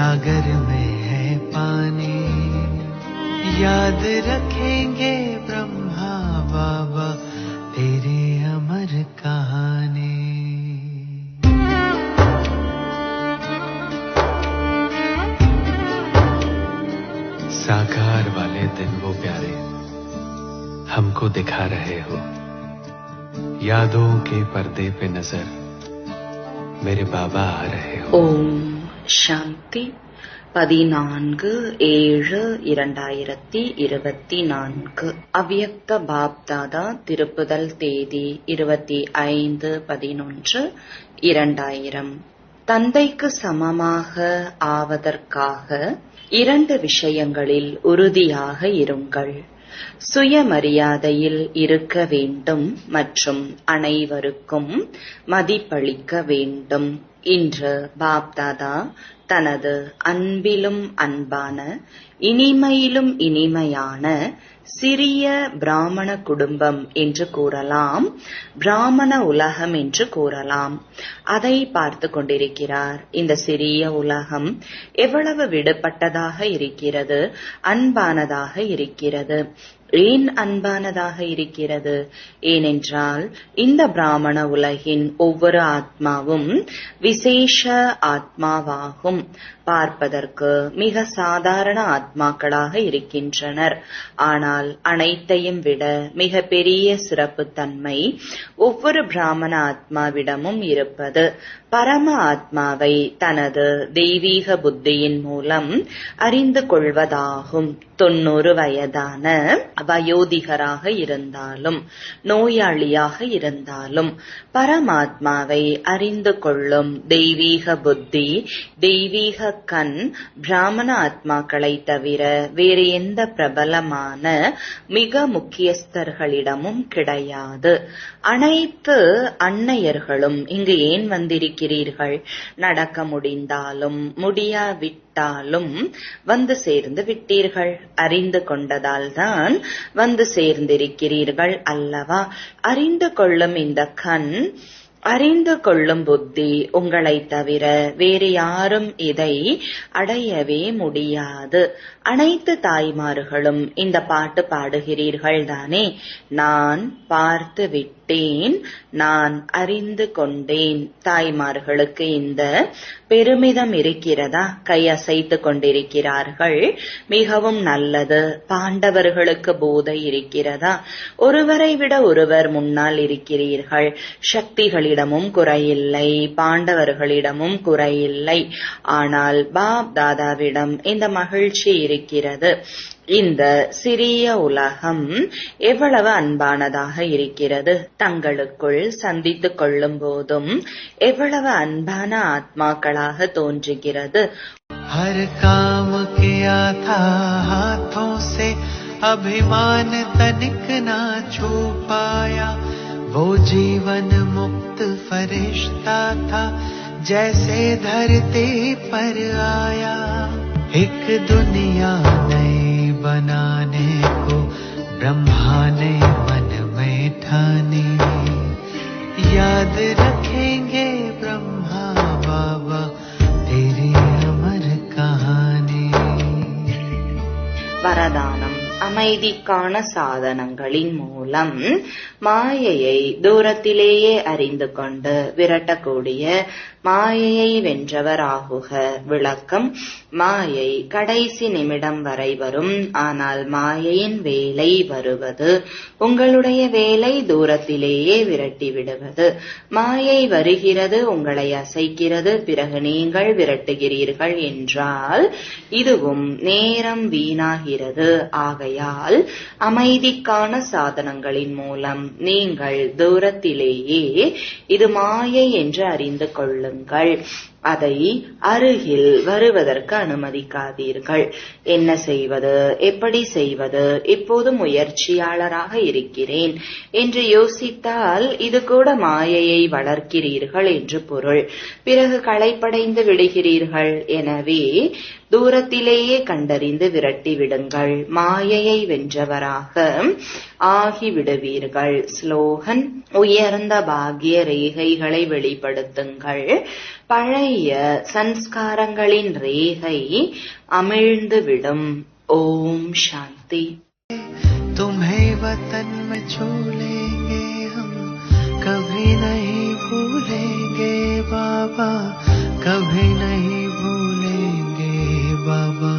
सागर में है पानी। याद रखेंगे ब्रह्मा बाबा, तेरे अमर कहानी। साकार वाले दिन वो प्यारे हमको दिखा रहे हो। यादों के पर्दे पे नज़र मेरे बाबा आ रहे हो। ओम। சாந்தி பதினான்கு ஏழு இரண்டாயிரத்தி இருபத்தி நான்கு அவ்யக்த பாப்தாதா திருப்புதல் தேதி இருபத்தி ஐந்து பதினொன்று இரண்டாயிரம். தந்தைக்கு சமமாக ஆவதற்காக இரண்டு விஷயங்களில் உறுதியாக இருங்கள். சுயமரியாதையில் இருக்க வேண்டும் மற்றும் அனைவருக்கும் மதிப்பளிக்க வேண்டும். இன்று பாப்தாதா தனது அன்பிலும் அன்பான இனிமையிலும் இனிமையான சிறிய பிராமண குடும்பம் என்று கூறலாம். பிராமண உலகம் என்று கூறலாம். அதை பார்த்து கொண்டிருக்கிறார். இந்த சிறிய உலகம் எவ்வளவு விடுபட்டதாக இருக்கிறது அன்பானதாக இருக்கிறது. ஏன் அன்பானதாக இருக்கிறது? ஏனென்றால் இந்த பிராமண உலகின் ஒவ்வொரு ஆத்மாவும் விசேஷ ஆத்மாவாகும். பார்ப்பதற்கு மிக சாதாரண ஆத்மாக்களாக இருக்கின்றனர். ஆனால் அனைத்தையும் விட மிக பெரிய சிறப்புத்தன்மை ஒவ்வொரு பிராமண ஆத்மாவிடமும் இருப்பது. பரம ஆத்மாவை தனது தெய்வீக புத்தியின் மூலம் அறிந்து கொள்வதாகும். தொண்ணூறு வயதான வயோதிகராக இருந்தாலும் நோயாளியாக இருந்தாலும் பரமாத்மாவை அறிந்து கொள்ளும் தெய்வீக புத்தி தெய்வீக கண் பிராமண ஆத்மாக்களை தவிர வேறு எந்த பிரபலமான மிக முக்கியஸ்தர்களிடமும் கிடையாது. அனைத்து அன்னையர்களும் இங்கு ஏன் வந்திருக்கிறீர்கள்? நடக்க முடிந்தாலும் முடியாவிட்டாலும் வந்து சேர்ந்து விட்டீர்கள். அறிந்து கொண்டதால் தான் வந்து சேர்ந்திருக்கிறீர்கள் அல்லவா? அறிந்து கொள்ளும் இந்த கண் அறிந்து கொள்ளும் புத்தி உங்களை தவிர வேறு யாரும் இதை அடையவே முடியாது. அனைத்து தாய்மார்களும் இந்த பாட்டு பாடுகிறீர்கள் தானே நான் பார்த்து விட்டேன் நான் அறிந்து கொண்டேன். தாய்மார்களுக்கு இந்த பெருமிதம் இருக்கிறதா? கையசைத்து கொண்டிருக்கிறார்கள். மிகவும் நல்லது. பாண்டவர்களுக்கு போதை இருக்கிறதா? ஒருவரை விட ஒருவர் முன்னால் இருக்கிறீர்கள். சக்திகளிடமும் குறையில்லை பாண்டவர்களிடமும் குறையில்லை ஆனால் பாப் தாதாவிடம் இந்த மகிழ்ச்சி இருக்கிறது இந்த சிறிய உலகம் எவ்வளவு அன்பானதாக இருக்கிறது தங்களுக்குள் சந்தித்துக் கொள்ளும் போதும் எவ்வளவு அன்பான ஆத்மாக்களாக தோன்றுகிறது हर काम किया था हाथों से अभिमान तनिक ना छू पाया वो जीवन मुक्त फरिश्ता था, जैसे धरती पर आया। एक दुनिया नई बनाने को ब्रह्मा ने मन में ठानी। அமைதிக்கான சாதனங்களின் மூலம் மாயையை தூரத்திலேயே அறிந்து கொண்டு விரட்டக்கூடிய மாயையை வென்றவராகுக. விளக்கம் மாயை கடைசி நிமிடம் வரை வரும். ஆனால் மாயையின் வேலை வருவது உங்களுடைய வேலை தூரத்திலேயே விரட்டி விடுவது மாயை வருகிறது உங்களை அசைக்கிறது. பிறகு நீங்கள் விரட்டுகிறீர்கள் என்றால் இதுவும் நேரம் வீணாகிறது. ஆகையால் அமைதிக்கான சாதனங்களின் மூலம் நீங்கள் தூரத்திலேயே இது மாயை என்று அறிந்து கொள்ளுங்கள். அதை அருகில் வருவதற்கு அனுமதிக்காதீர்கள். என்ன செய்வது? எப்படி செய்வது? இப்போது முயற்சியாளராக இருக்கிறேன் என்று யோசித்தால் இது கூட மாயையை வளர்க்கிறீர்கள் என்று பொருள். பிறகு களைப்படைந்து விடுகிறீர்கள். எனவே தூரத்திலேயே கண்டறிந்து விரட்டி விடுங்கள் மாயையை வென்றவராக ஆகிவிடுவீர்கள் ஸ்லோகன் உயர்ந்த பாக்கிய ரேகைகளை வெளிப்படுத்துங்கள் பழைய சன்ஸ்காரங்களின் ரேகை அமிழ்ந்துவிடும் ஓம் சாந்தி तुम्हें वतन में छोड़ेंगे हम कभी नहीं भूलेंगे बाबा कभी नहीं भूलेंगे बाबा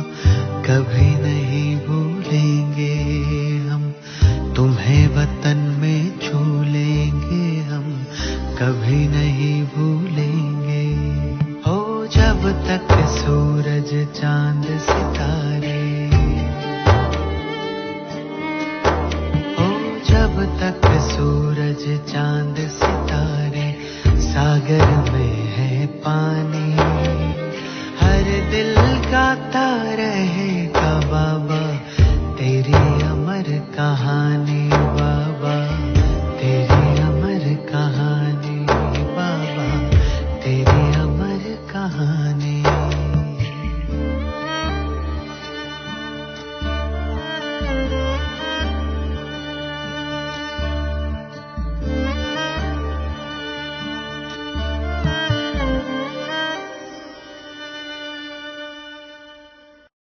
कभी सागर में है पानी हर दिल गाता रहेगा बाबा तेरी अमर कहानी।